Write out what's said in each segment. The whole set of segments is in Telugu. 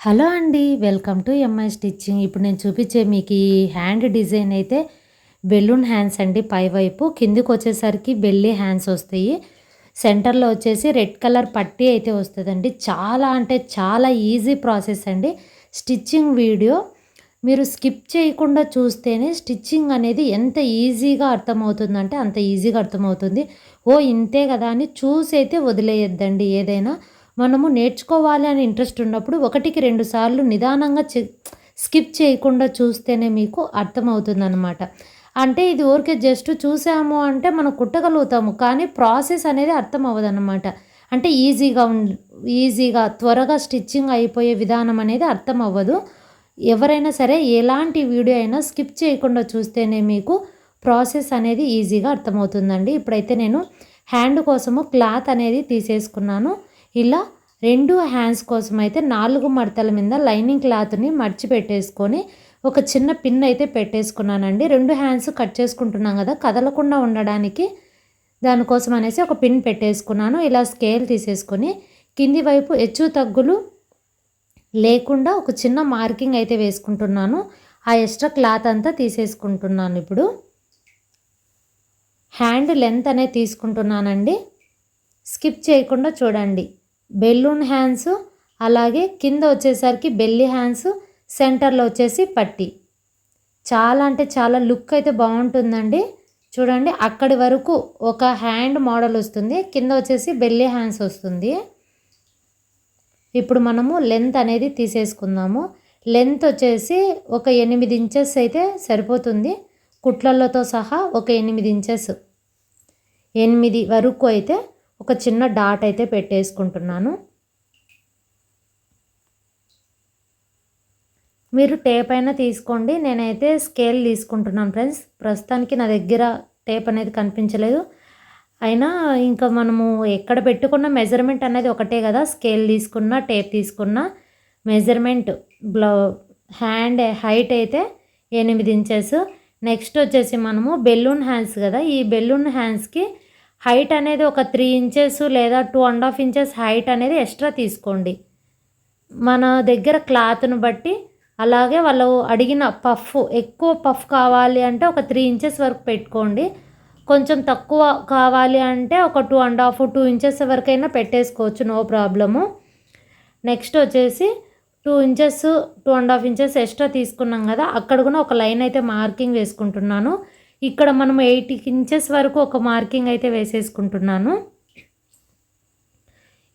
హలో అండి వెల్కమ్ టు ఎంఐ స్టిచ్చింగ్ ఇప్పుడు నేను చూపించే మీకు ఈ హ్యాండ్ డిజైన్ అయితే బెలూన్ హ్యాండ్స్ అండి పైవైపు. కిందికి వచ్చేసరికి బెల్లి హ్యాండ్స్ వస్తాయి. సెంటర్లో వచ్చేసి రెడ్ కలర్ పట్టీ అయితే వస్తుందండి. చాలా అంటే చాలా ఈజీ ప్రాసెస్ అండి. స్టిచ్చింగ్ వీడియో మీరు స్కిప్ చేయకుండా చూస్తేనే స్టిచ్చింగ్ అనేది ఎంత ఈజీగా అర్థమవుతుందంటే అంత ఈజీగా అర్థమవుతుంది. ఓ ఇంతే కదా అని చూసి అయితే వదిలేయద్దండి. ఏదైనా మనము నేర్చుకోవాలి అని ఇంట్రెస్ట్ ఉన్నప్పుడు ఒకటికి రెండు సార్లు నిదానంగా స్కిప్ చేయకుండా చూస్తేనే మీకు అర్థమవుతుందన్నమాట. అంటే ఇది ఊరికే జస్ట్ చూసాము అంటే మనం కుట్టగలుగుతాము కానీ ప్రాసెస్ అనేది అర్థం అవ్వదన్నమాట అంటే ఈజీగా ఈజీగా త్వరగా స్టిచ్చింగ్ అయిపోయే విధానం అనేది అర్థం అవ్వదు ఎవరైనా సరే ఎలాంటి వీడియో అయినా స్కిప్ చేయకుండా చూస్తేనే మీకు ప్రాసెస్ అనేది ఈజీగా అర్థమవుతుందండి. ఇప్పుడైతే నేను హ్యాండ్ కోసము క్లాత్ అనేది తీసేసుకున్నాను. ఇలా రెండు హ్యాండ్స్ కోసం అయితే నాలుగు మడతల మీద లైనింగ్ క్లాత్ని మడిచి పెట్టేసుకొని ఒక చిన్న పిన్ అయితే పెట్టేసుకున్నానండి. రెండు హ్యాండ్స్ కట్ చేసుకుంటున్నాం కదా కదలకుండా ఉండడానికి దానికోసం అనేసి ఒక పిన్ పెట్టేసుకున్నాను. ఇలా స్కేల్ తీసేసుకొని కింది వైపు హెచ్చు తగ్గులు లేకుండా ఒక చిన్న మార్కింగ్ అయితే వేసుకుంటున్నాను. ఆ ఎక్స్ట్రా క్లాత్ అంతా తీసేసుకుంటున్నాను ఇప్పుడు. హ్యాండ్ లెంత్ అనేది తీసుకుంటున్నానండి. స్కిప్ చేయకుండా చూడండి. బెలూన్ హ్యాండ్స్ అలాగే కింద వచ్చేసరికి బెల్లి హ్యాండ్స్ సెంటర్లో వచ్చేసి పట్టి. చాలా అంటే చాలా లుక్ అయితే బాగుంటుందండి. చూడండి అక్కడి వరకు ఒక హ్యాండ్ మోడల్ వస్తుంది కింద వచ్చేసి బెల్లి హ్యాండ్స్ వస్తుంది. ఇప్పుడు మనము లెంత్ అనేది తీసేసుకుందాము. లెంత్ వచ్చేసి ఒక ఎనిమిది ఇంచెస్ అయితే సరిపోతుంది. కుట్లలతో సహా ఒక ఎనిమిది ఇంచెస్. ఎనిమిది వరకు అయితే ఒక చిన్న డాట్ అయితే పెట్టేసుకుంటున్నాను. మీరు టేప్ అయినా తీసుకోండి. నేనైతే స్కేల్ తీసుకుంటున్నాను ఫ్రెండ్స్. ప్రస్తుతానికి నా దగ్గర టేప్ అనేది కనిపించలేదు. అయినా ఇంకా మనము ఎక్కడ పెట్టుకున్న మెజర్మెంట్ అనేది ఒకటే కదా. స్కేల్ తీసుకున్న టేప్ తీసుకున్న మెజర్మెంట్. బ్లౌ హ్యాండ్ హైట్ అయితే ఎనిమిది ఇంచెస్. నెక్స్ట్ వచ్చేసి మనము బెలూన్ హ్యాండ్స్ కదా. ఈ బెలూన్ హ్యాండ్స్కి హైట్ అనేది ఒక త్రీ ఇంచెస్ లేదా two and half inches height అనేది ఎక్స్ట్రా తీసుకోండి. మన దగ్గర క్లాత్ను బట్టి అలాగే వాళ్ళు అడిగిన పఫ్ ఎక్కువ పఫ్ కావాలి అంటే ఒక త్రీ ఇంచెస్ వరకు పెట్టుకోండి. కొంచెం తక్కువ కావాలి అంటే ఒక two and half two inches వరకైనా పెట్టేసుకోవచ్చు నో ప్రాబ్లము. నెక్స్ట్ వచ్చేసి two inches two and half inches extra తీసుకున్నాం కదా అక్కడ కూడా ఒక లైన్ అయితే మార్కింగ్ వేసుకుంటున్నాను. ఇక్కడ మనం ఎయిట్ ఇంచెస్ వరకు ఒక మార్కింగ్ అయితే వేసేసుకుంటున్నాను.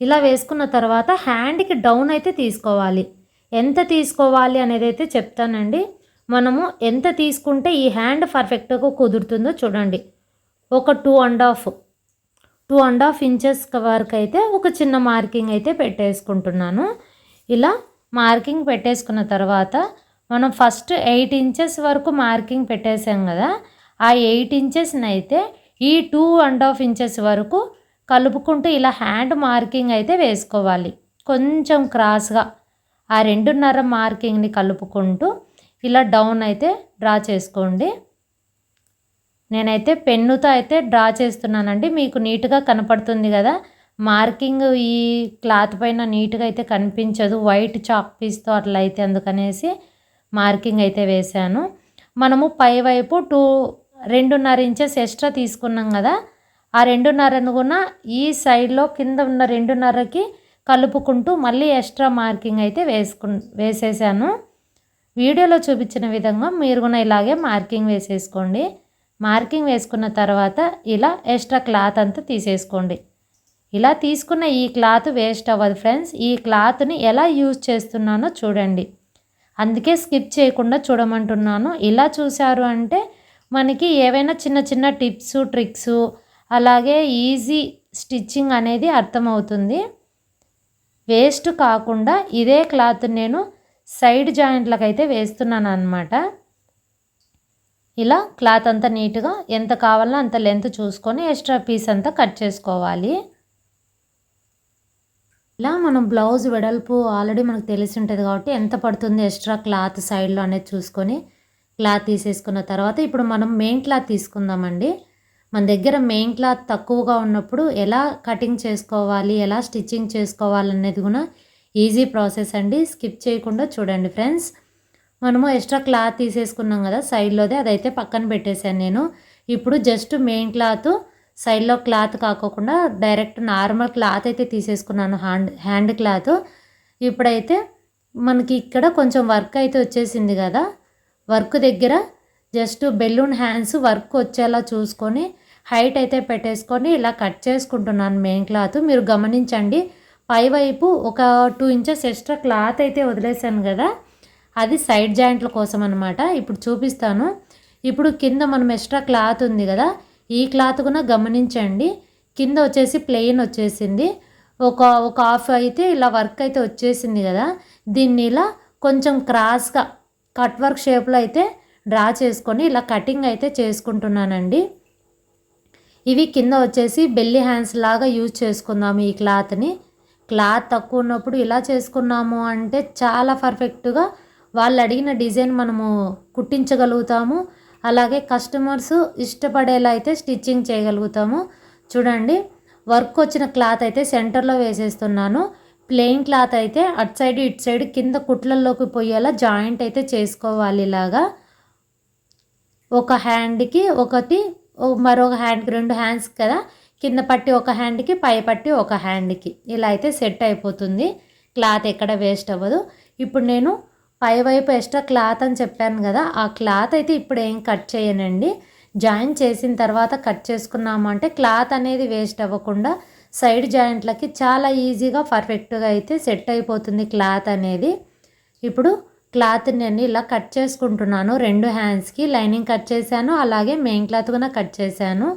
ఇలా వేసుకున్న తర్వాత హ్యాండ్కి డౌన్ అయితే తీసుకోవాలి. ఎంత తీసుకోవాలి అనేది అయితే చెప్తానండి. మనము ఎంత తీసుకుంటే ఈ హ్యాండ్ పర్ఫెక్ట్గా కుదురుతుందో చూడండి. ఒక two and half two and half inches వరకు అయితే ఒక చిన్న మార్కింగ్ అయితే పెట్టేసుకుంటున్నాను. ఇలా మార్కింగ్ పెట్టేసుకున్న తర్వాత మనం ఫస్ట్ ఎయిట్ ఇంచెస్ వరకు మార్కింగ్ పెట్టేసాం కదా ఆ ఎయిట్ ఇంచెస్ని అయితే ఈ టూ అండ్ హాఫ్ ఇంచెస్ వరకు కలుపుకుంటూ ఇలా హ్యాండ్ మార్కింగ్ అయితే వేసుకోవాలి. కొంచెం క్రాస్గా ఆ రెండున్నర మార్కింగ్ని కలుపుకుంటూ ఇలా డౌన్ అయితే డ్రా చేసుకోండి. నేనైతే పెన్నుతో అయితే డ్రా చేస్తున్నానండి. మీకు నీట్గా కనపడుతుంది కదా. మార్కింగ్ ఈ క్లాత్ పైన నీట్గా అయితే కనిపించదు. వైట్ చాక్ పీస్తో అట్లా అయితే అందుకనేసి మార్కింగ్ అయితే వేశాను. మనము పై వైపు టూ రెండున్నర ఇంచెస్ ఎక్స్ట్రా తీసుకున్నాం కదా. ఆ రెండున్నరను కూడా ఈ సైడ్లో కింద ఉన్న రెండున్నరకి కలుపుకుంటూ మళ్ళీ ఎక్స్ట్రా మార్కింగ్ అయితే వేసుకు వేసేసాను. వీడియోలో చూపించిన విధంగా మీరు కూడా ఇలాగే మార్కింగ్ వేసేసుకోండి. మార్కింగ్ వేసుకున్న తర్వాత ఇలా ఎక్స్ట్రా క్లాత్ అంతా తీసేసుకోండి. ఇలా తీసుకున్న ఈ క్లాత్ వేస్ట్ అవ్వదు ఫ్రెండ్స్. ఈ క్లాత్ని ఎలా యూజ్ చేస్తున్నానో చూడండి. అందుకే స్కిప్ చేయకుండా చూడమంటున్నాను. ఇలా చూశారు అంటే మనకి ఏవైనా చిన్న చిన్న టిప్స్ ట్రిక్స్ అలాగే ఈజీ స్టిచ్చింగ్ అనేది అర్థమవుతుంది. వేస్ట్ కాకుండా ఇదే క్లాత్ నేను సైడ్ జాయింట్లకు అయితే వేస్తున్నాను అనమాట ఇలా క్లాత్ అంతా నీట్గా ఎంత కావాలో అంత లెంత్ చూసుకొని ఎక్స్ట్రా పీస్ అంతా కట్ చేసుకోవాలి. ఇలా మనం బ్లౌజ్ వెడల్పు ఆల్రెడీ మనకు తెలిసి ఉంటుంది కాబట్టి ఎంత పడుతుంది ఎక్స్ట్రా క్లాత్ సైడ్లో అనేది చూసుకొని క్లాత్ తీసేసుకున్న తర్వాత ఇప్పుడు మనం మెయిన్ క్లాత్ తీసుకుందామండి. మన దగ్గర మెయిన్ క్లాత్ తక్కువగా ఉన్నప్పుడు ఎలా కటింగ్ చేసుకోవాలి ఎలా స్టిచ్చింగ్ చేసుకోవాలనేది కూడా ఈజీ ప్రాసెస్ అండి. స్కిప్ చేయకుండా చూడండి ఫ్రెండ్స్ మనము ఎక్స్ట్రా క్లాత్ తీసేసుకున్నాం కదా సైడ్లోదే అదైతే పక్కన పెట్టేశాను నేను. ఇప్పుడు జస్ట్ మెయిన్ క్లాత్ సైడ్లో క్లాత్ కాకోకుండా డైరెక్ట్ నార్మల్ క్లాత్ అయితే తీసేసుకున్నాను. హ్యాండ్ హ్యాండ్ క్లాత్ ఇప్పుడైతే మనకి ఇక్కడ కొంచెం వర్క్ అయితే వచ్చేసింది కదా. వర్క్ దగ్గర జస్ట్ బెలూన్ హ్యాండ్స్ వర్క్ వచ్చేలా చూసుకొని హైట్ అయితే పెట్టేసుకొని ఇలా కట్ చేసుకుంటున్నాను మెయిన్ క్లాత్. మీరు గమనించండి పైవైపు ఒక టూ ఇంచెస్ ఎక్స్ట్రా క్లాత్ అయితే వదిలేసాను కదా అది సైడ్ జాయింట్ల కోసం అనమాట ఇప్పుడు చూపిస్తాను. ఇప్పుడు కింద మనం ఎక్స్ట్రా క్లాత్ ఉంది కదా ఈ క్లాత్ కూడా గమనించండి. కింద వచ్చేసి ప్లెయిన్ వచ్చేసింది. ఒక ఒక హాఫ్ అయితే ఇలా వర్క్ అయితే వచ్చేసింది కదా దీన్ని ఇలా కొంచెం క్రాస్గా కట్ వర్క్ షేప్లో అయితే డ్రా చేసుకొని ఇలా కటింగ్ అయితే చేసుకుంటున్నానండి. ఇవి కింద వచ్చేసి బెల్లి హ్యాండ్స్ లాగా యూజ్ చేసుకుందాము ఈ క్లాత్ని. క్లాత్ తక్కువ ఉన్నప్పుడు ఇలా చేసుకున్నాము అంటే చాలా పర్ఫెక్ట్గా వాళ్ళు అడిగిన డిజైన్ మనము కుట్టించగలుగుతాము. అలాగే కస్టమర్స్ ఇష్టపడేలా అయితే స్టిచ్చింగ్ చేయగలుగుతాము. చూడండి వర్క్ వచ్చిన క్లాత్ అయితే సెంటర్లో వేసేస్తున్నాను. ప్లెయిన్ క్లాత్ అయితే అటు సైడ్ ఇటు సైడ్ కింద కుట్లల్లోకి పోయేలా జాయింట్ అయితే చేసుకోవాలి ఇలాగా. ఒక హ్యాండ్కి ఒకటి మరొక హ్యాండ్కి రెండు హ్యాండ్స్ కదా. కింద పట్టి ఒక హ్యాండ్కి పై పట్టి ఒక హ్యాండ్కి. ఇలా అయితే సెట్ అయిపోతుంది. క్లాత్ ఎక్కడ వేస్ట్ అవ్వదు. ఇప్పుడు నేను పై వైపు ఎక్స్ట్రా క్లాత్ అని చెప్పాను కదా ఆ క్లాత్ అయితే ఇప్పుడు ఏం కట్ చేయనండి. జాయిన్ చేసిన తర్వాత కట్ చేసుకున్నామంటే క్లాత్ అనేది వేస్ట్ అవ్వకుండా సైడ్ జాయింట్లకి చాలా ఈజీగా పర్ఫెక్ట్గా అయితే సెట్ అయిపోతుంది క్లాత్ అనేది. ఇప్పుడు క్లాత్ నేను ఇలా కట్ చేసుకుంటున్నాను. రెండు హ్యాండ్స్కి లైనింగ్ కట్ చేశాను. అలాగే మెయిన్ క్లాత్ కూడా కట్ చేశాను.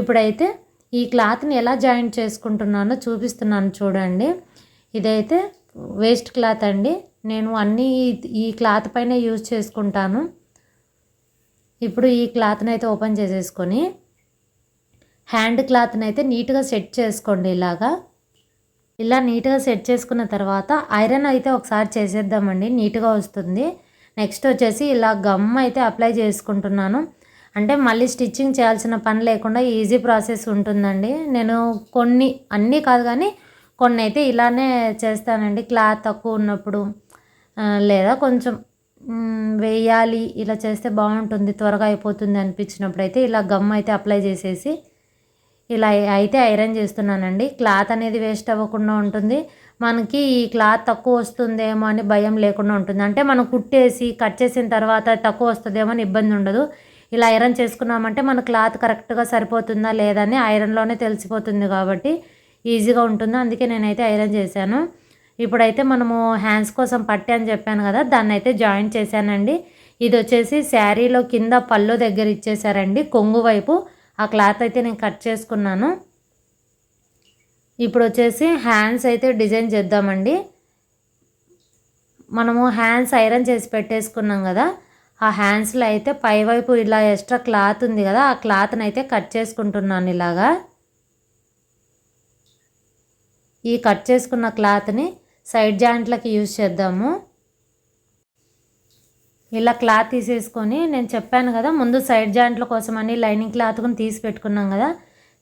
ఇప్పుడైతే ఈ క్లాత్ని ఎలా జాయింట్ చేసుకుంటున్నానో చూపిస్తున్నాను చూడండి. ఇదైతే వేస్ట్ క్లాత్ అండి. నేను అన్నీ ఈ క్లాత్ పైన యూజ్ చేసుకుంటాను. ఇప్పుడు ఈ క్లాత్ని అయితే ఓపెన్ చేసేసుకొని హ్యాండ్ క్లాత్ని అయితే నీట్గా సెట్ చేసుకోండి ఇలాగా. ఇలా నీట్గా సెట్ చేసుకున్న తర్వాత ఐరన్ అయితే ఒకసారి చేసేద్దామండి నీట్గా వస్తుంది. నెక్స్ట్ వచ్చేసి ఇలా గమ్ అయితే అప్లై చేసుకుంటున్నాను. అంటే మళ్ళీ స్టిచ్చింగ్ చేయాల్సిన పని లేకుండా ఈజీ ప్రాసెస్ ఉంటుందండి. నేను కొన్ని అన్నీ కాదు కానీ కొన్ని అయితే ఇలానే చేస్తానండి. క్లాత్ తక్కువ ఉన్నప్పుడు లేదా కొంచెం వేయాలి ఇలా చేస్తే బాగుంటుంది త్వరగా అయిపోతుంది అనిపించినప్పుడు అయితే ఇలా గమ్ అయితే అప్లై చేసేసి ఇలా అయితే ఐరన్ చేస్తున్నానండి. క్లాత్ అనేది వేస్ట్ అవ్వకుండా ఉంటుంది. మనకి ఈ క్లాత్ తక్కువ వస్తుందేమో అని భయం లేకుండా ఉంటుంది. అంటే మనం కుట్టేసి కట్ చేసిన తర్వాత తక్కువ వస్తుందేమో అని ఇబ్బంది ఉండదు. ఇలా ఐరన్ చేసుకున్నామంటే మన క్లాత్ కరెక్ట్గా సరిపోతుందా లేదని ఐరన్లోనే తెలిసిపోతుంది కాబట్టి ఈజీగా ఉంటుంది? అందుకే నేనైతే ఐరన్ చేశాను. ఇప్పుడైతే మనము హ్యాండ్స్ కోసం పట్టి అని చెప్పాను కదా దాన్ని అయితే జాయిన్ చేశానండి. ఇది వచ్చేసి శారీలో కింద పళ్ళు దగ్గర ఇచ్చేసారండి కొంగు వైపు ఆ క్లాత్ అయితే నేను కట్ చేసుకున్నాను. ఇప్పుడు వచ్చేసి హ్యాండ్స్ అయితే డిజైన్ చేద్దామండి. మనము హ్యాండ్స్ ఐరన్ చేసి పెట్టేసుకున్నాం కదా. ఆ హ్యాండ్స్లో అయితే పైవైపు ఇలా ఎక్స్ట్రా క్లాత్ ఉంది కదా ఆ క్లాత్ని అయితే కట్ చేసుకుంటున్నాను ఇలాగా. ఈ కట్ చేసుకున్న క్లాత్ని సైడ్ జాయింట్లకి యూజ్ చేద్దాము. ఇలా క్లాత్ తీసేసుకొని నేను చెప్పాను కదా ముందు సైడ్ జాయింట్ల కోసమని లైనింగ్ క్లాత్ కూడా తీసి పెట్టుకున్నాం కదా.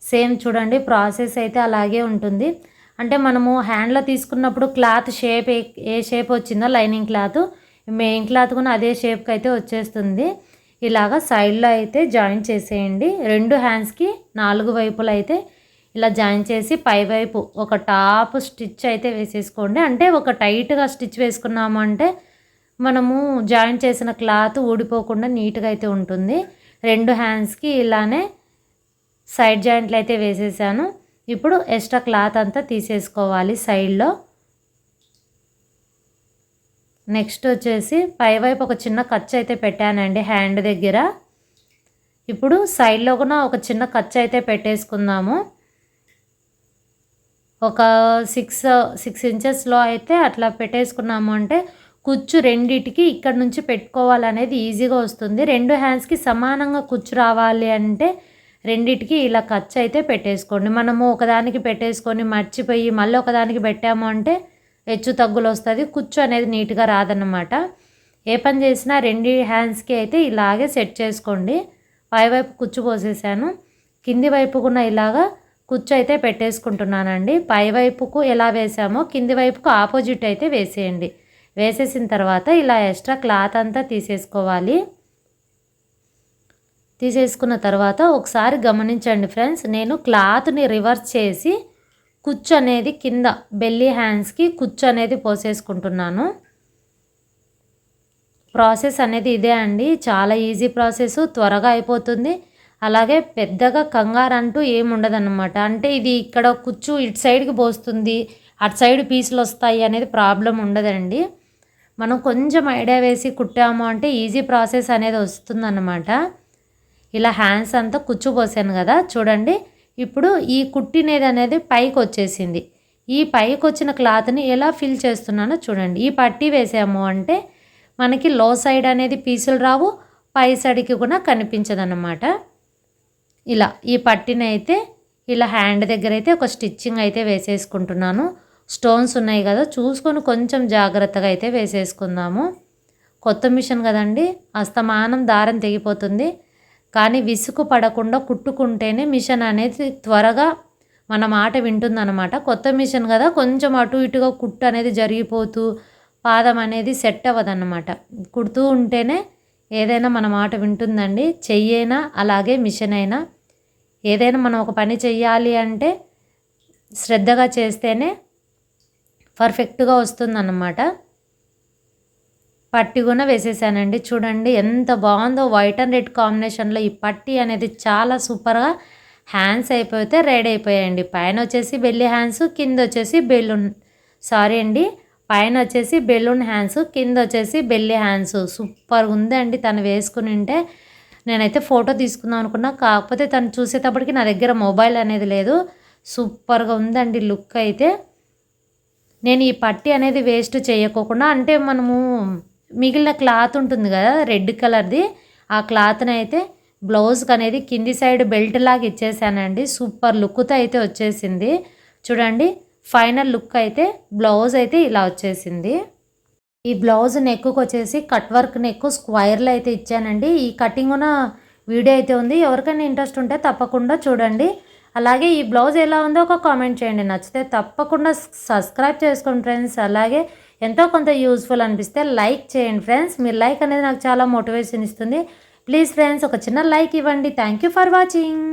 సేమ్ చూడండి ప్రాసెస్ అయితే అలాగే ఉంటుంది. అంటే మనము హ్యాండ్లో తీసుకున్నప్పుడు క్లాత్ షేప్ ఏ షేప్ వచ్చిందో లైనింగ్ క్లాత్ మెయిన్ క్లాత్ కూడా అదే షేప్కి అయితే వచ్చేస్తుంది. ఇలాగా సైడ్లో అయితే జాయిన్ చేసేయండి. రెండు హ్యాండ్స్కి నాలుగు వైపులు అయితే ఇలా జాయిన్ చేసి పైవైపు ఒక టాప్ స్టిచ్ అయితే వేసేసుకోండి. అంటే ఒక టైట్గా స్టిచ్ వేసుకున్నాము అంటే మనము జాయిన్ చేసిన క్లాత్ ఊడిపోకుండా నీట్గా అయితే ఉంటుంది. రెండు హ్యాండ్స్కి ఇలానే సైడ్ జాయింట్లు అయితే వేసేసాను. ఇప్పుడు ఎక్స్ట్రా క్లాత్ అంతా తీసేసుకోవాలి సైడ్లో నెక్స్ట్ వచ్చేసి పైవైపు ఒక చిన్న ఖర్చు అయితే పెట్టానండి హ్యాండ్ దగ్గర. ఇప్పుడు సైడ్లో కూడా ఒక చిన్న ఖర్చు అయితే పెట్టేసుకుందాము. ఒక సిక్స్ సిక్స్ ఇంచెస్లో అయితే అట్లా పెట్టేసుకున్నాము అంటే కుచ్చు రెండిటికి ఇక్కడ నుంచి పెట్టుకోవాలనేది ఈజీగా వస్తుంది. రెండు హ్యాండ్స్కి సమానంగా కుచ్చు రావాలి అంటే రెండిటికి ఇలా ఖర్చు అయితే పెట్టేసుకోండి. మనము ఒకదానికి పెట్టేసుకొని మర్చిపోయి మళ్ళీ ఒకదానికి పెట్టాము అంటే హెచ్చు తగ్గులు వస్తుంది. కుచ్చు అనేది నీట్గా రాదన్నమాట. ఏ పని చేసినా రెండు హ్యాండ్స్కి అయితే ఇలాగే సెట్ చేసుకోండి. పైవైపు కుచ్చు పోసేసాను. కింది వైపు కూడా ఇలాగా కుచ్చు అయితే పెట్టేసుకుంటున్నానండి. పై వైపుకు ఎలా వేసామో కింది వైపుకు ఆపోజిట్ అయితే వేసేయండి. వేసేసిన తర్వాత ఇలా ఎక్స్ట్రా క్లాత్ అంతా తీసేసుకోవాలి. తీసేసుకున్న తర్వాత ఒకసారి గమనించండి ఫ్రెండ్స్ నేను క్లాత్ని రివర్స్ చేసి కుచ్చు అనేది కింద బెల్లీ హ్యాండ్స్కి కుచ్చు అనేది పోసేసుకుంటున్నాను. ప్రాసెస్ అనేది ఇదే అండి చాలా ఈజీ ప్రాసెస్ త్వరగా అయిపోతుంది. అలాగే పెద్దగా కంగారు అంటూ ఏముండదన్నమాట అంటే ఇది ఇక్కడ కుచ్చు ఇటు సైడ్కి పోస్తుంది అటు సైడ్ పీసులు వస్తాయి అనేది ప్రాబ్లం ఉండదండి. మనం కొంచెం ఐడియా వేసి కుట్టాము అంటే ఈజీ ప్రాసెస్ అనేది వస్తుందన్నమాట. ఇలా హ్యాండ్స్ అంతా కుచ్చుపోసాను కదా చూడండి. ఇప్పుడు ఈ కుట్టినేది అనేది పైకి వచ్చేసింది. ఈ పైకి వచ్చిన క్లాత్ని ఎలా ఫిల్ చేస్తున్నానో చూడండి. ఈ పట్టి వేసాము అంటే మనకి లో సైడ్ అనేది పీసులు రావు పై సైడ్కి కూడా కనిపించదన్నమాట. ఇలా ఈ పట్టిని అయితే ఇలా హ్యాండ్ దగ్గర అయితే ఒక స్టిచ్చింగ్ అయితే వేసేసుకుంటున్నాను. స్టోన్స్ ఉన్నాయి కదా చూసుకొని కొంచెం జాగ్రత్తగా అయితే వేసేసుకుందాము. కొత్త మిషన్ కదండి అస్తమానం దారం తెగిపోతుంది. కానీ విసుగు పడకుండా కుట్టుకుంటేనే మిషన్ అనేది త్వరగా మన మాట వింటుందన్నమాట. కొత్త మిషన్ కదా కొంచెం అటు ఇటుగా కుట్టు అనేది జరిగిపోతూ పాదం అనేది సెట్ అవ్వదన్నమాట. కుడుతూ ఉంటేనే ఏదైనా మన మాట వింటుందండి. చెయ్యైనా అలాగే మిషన్ అయినా ఏదైనా మనం ఒక పని చెయ్యాలి అంటే శ్రద్ధగా చేస్తేనే పర్ఫెక్ట్గా వస్తుందన్నమాట. పట్టి కూడా వేసేసానండి. చూడండి ఎంత బాగుందో వైట్ అండ్ రెడ్ కాంబినేషన్లో ఈ పట్టి అనేది చాలా సూపర్గా హ్యాండ్స్ అయిపోతే రెడీ అయిపోయాయండి. పైన వచ్చేసి బెల్లి హ్యాండ్స్ కింద వచ్చేసి బెలూన్. సారీ అండి పైన వచ్చేసి బెలూన్ హ్యాండ్స్ కింద వచ్చేసి బెల్లి హ్యాండ్స్. సూపర్గా ఉందండి తను వేసుకుని ఉంటే. నేనైతే ఫోటో తీసుకుందాం అనుకున్నా. కాకపోతే తను చూసేటప్పటికి నా దగ్గర మొబైల్ అనేది లేదు. సూపర్గా ఉందండి లుక్ అయితే. నేను ఈ పట్టి అనేది వేస్ట్ చేయకోకుండా అంటే మనము మిగిలిన క్లాత్ ఉంటుంది కదా రెడ్ కలర్ది ఆ క్లాత్ని అయితే బ్లౌజ్కి అనేది కింది సైడ్ బెల్ట్ లాగా ఇచ్చేసానండి. సూపర్ లుక్తో అయితే వచ్చేసింది. చూడండి ఫైనల్ లుక్ అయితే బ్లౌజ్ అయితే ఇలా వచ్చేసింది. ఈ బ్లౌజ్ నెక్కు వచ్చేసి కట్ వర్క్ నెక్ స్క్వైర్లో అయితే ఇచ్చానండి. ఈ కటింగ్ ఉన్న వీడియో అయితే ఉంది. ఎవరికైనా ఇంట్రెస్ట్ ఉంటే తప్పకుండా చూడండి. అలాగే ఈ బ్లౌజ్ ఎలా ఉందో ఒక కామెంట్ చేయండి. నచ్చితే తప్పకుండా సబ్స్క్రైబ్ చేసుకోండి ఫ్రెండ్స్. అలాగే ఎంతో కొంత యూస్ఫుల్ అనిపిస్తే లైక్ చేయండి ఫ్రెండ్స్. మీరు లైక్ అనేది నాకు చాలా మోటివేషన్ ఇస్తుంది. ప్లీజ్ ఫ్రెండ్స్ ఒక చిన్న లైక్ ఇవ్వండి. Thank you for watching.